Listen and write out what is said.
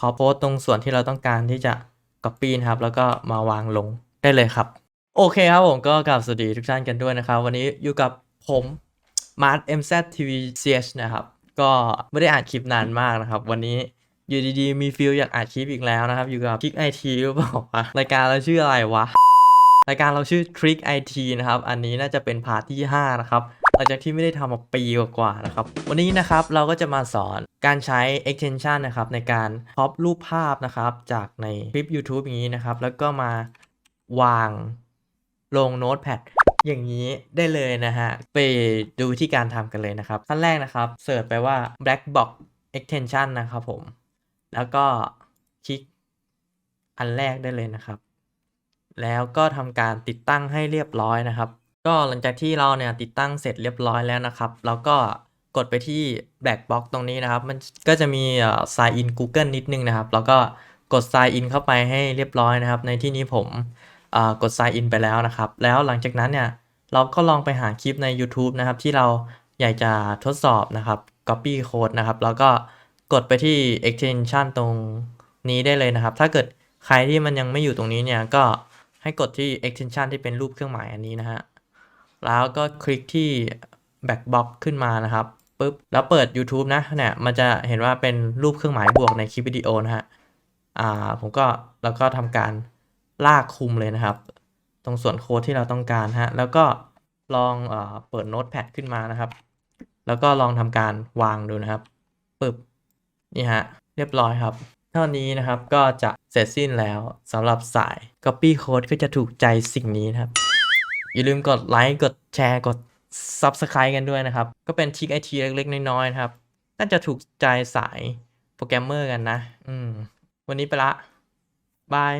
ขอโพสต์ตรงส่วนที่เราต้องการที่จะ Copy นะครับ แล้วก็มาวางลงได้เลยครับ โอเคครับผมก็กลับสวัสดีทุกท่านกันด้วยนะครับ วันนี้อยู่กับผมมาร์ MZ TV CH นะครับ ก็ไม่ได้อ่านคลิปนานมากนะครับ วันนี้อยู่ดีๆ มีฟิลอยากอ่านคลิปอีกแล้วนะครับ อยู่กับคลิกไอทีหรือเปล่าวะรายการเราชื่ออะไรวะ รายการเราชื่อ Trick IT นะครับ อันนี้น่าจะเป็นพาร์ทที่ 5 นะครับ ลังจากที่ไม่ได้ทำมาปีกว่าๆนะครับ วันนี้นะครับเราก็จะมาสอนการใช้ extension นะครับในการพ o อปรูปภาพนะครับ จากในคลิป YouTube อย่างนี้นะครับ แล้วก็มาวางลงโน้ตแพดอย่างนี้ได้เลยนะฮะ ไปดูวิธีการทำกันเลยนะครับขั้นแรกนะครับเสิร์ชไปว่า black box extension นะครับผม แล้วก็คลิกอันแรกได้เลยนะครับ แล้วก็ทำการติดตั้งให้เรียบร้อยนะครับ ก็หลังจากที่เราเนี่ยติดตั้งเสร็จเรียบร้อยแล้วนะครับ เราก็กดไปที่ black box ตรงนี้นะครับ มันก็จะมีอ่อ sign in Google นิดนึงนะครับ แล้วก็กด sign in เข้าไปให้เรียบร้อยนะครับ ในที่นี้ผมอ่อกด sign in ไปแล้วนะครับ แล้วหลังจากนั้นเนี่ยเราก็ลองไปหาคลิปใน YouTube นะครับ ที่เราอยากจะทดสอบนะครับ copy code นะครับ แล้วก็กดไปที่ extension ตรงนี้ได้เลยนะครับ ถ้าเกิดใครที่มันยังไม่อยู่ตรงนี้เนี่ยก็ให้กดที่ extension ที่เป็นรูปเครื่องหมายอันนี้นะฮะ แล้วก็คลิกที่ back box ขึ้นมานะครับปุ๊บแล้วเปิด YouTube นะเนี่ยมันจะเห็นว่าเป็นรูปเครื่องหมายบวกในคลิปวิดีโอนะฮะอ่าผมก็แล้วก็ทำการลากคุมเลยนะครับ ตรงส่วนโค้ดที่เราต้องการฮะแล้วก็ลองเออเปิดโน้ตแพดขึ้นมานะครับ แล้วก็ลองทำการวางดูนะครับปึ๊บนี่ฮะเรียบร้อยครับ เท่านี้นะครับก็จะเสร็จสิ้นแล้วสำหรับสาย Copy Code ก็จะถูกใจสิ่งนี้นะครับ อย่าลืมกดไลค์กดแชร์กด Subscribe กันด้วยนะครับ ก็เป็นทริคไอทีเล็กๆ น้อยๆนะครับ น่าจะถูกใจสายโปรแกรมเมอร์กันนะ อืม วันนี้ไปละ บาย